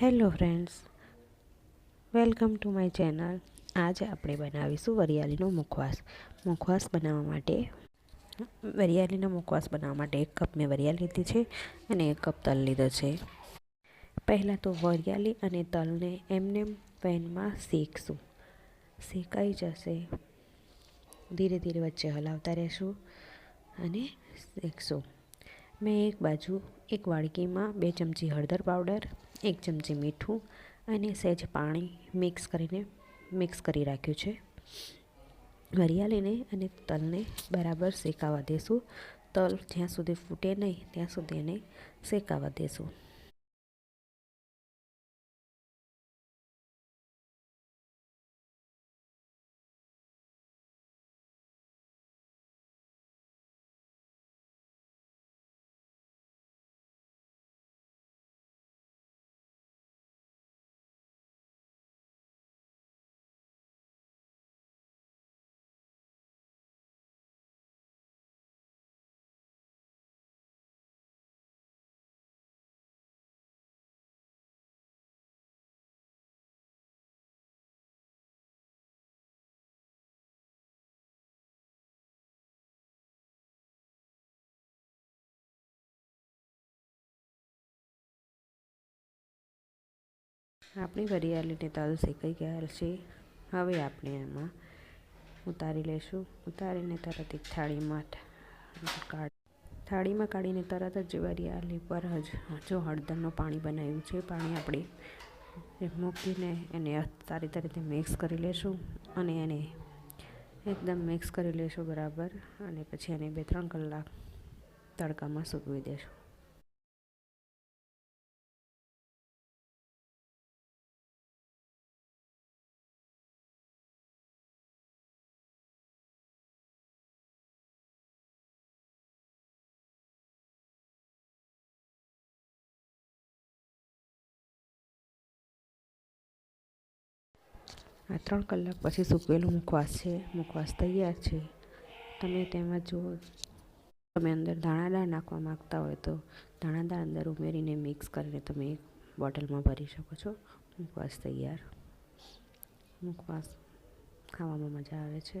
Hello friends welcome to my channel આજે આપણે બનાવીશું વરિયાળીનો મુખવાસ. મુખવાસ બનાવવા માટે, વરિયાળીનો મુખવાસ બનાવવા માટે એક કપ મેં વરિયાળી લીધી છે અને એક કપ તલ લીધો છે. પહેલાં તો વરિયાળી અને તલને એમને પેનમાં શેકશું. શેકાઈ જશે. ધીરે ધીરે વચ્ચે હલાવતા રહેશું અને શેકશું. મેં એક બાજુ એક વાડકીમાં બે ચમચી હળદર પાવડર, એક ચમચી મીઠું અને સહેજ પાણી મિક્સ કરીને મિક્સ કરી રાખ્યું છે. વરિયાળીને અને તલને બરાબર શેકાવા દેશું. તલ જ્યાં સુધી ફૂટે નહીં, ત્યાં સુધી એને શેકાવા દેશું. આપણી વરિયાળીને તલ શેકાઈ ગયા છે હવે આપણે એમાં ઉતારી લઈશું. ઉતારીને તરત એક થાળીમાં કાઢ થાળીમાં કાઢીને તરત જ વરિયાળી પર જ જો હળદરનું પાણી બનાવ્યું છે, પાણી આપણે મૂકીને એને સારી રીતે મિક્સ કરી લઈશું અને એને એકદમ મિક્સ કરી લઈશું બરાબર અને પછી એને બે ત્રણ કલાક તડકામાં સૂકવી દઈશું. આ ત્રણ કલાક પછી સૂકવેલું મુખવાસ છે. મુખવાસ તૈયાર છે. તમે તેમાં જો તમે અંદર દાણાદાર નાખવા માગતા હોય તો દાણાદાર અંદર ઉમેરીને મિક્સ કરીને તમે બોટલમાં ભરી શકો છો. મુખવાસ તૈયાર. મુખવાસ ખાવામાં મજા આવે છે.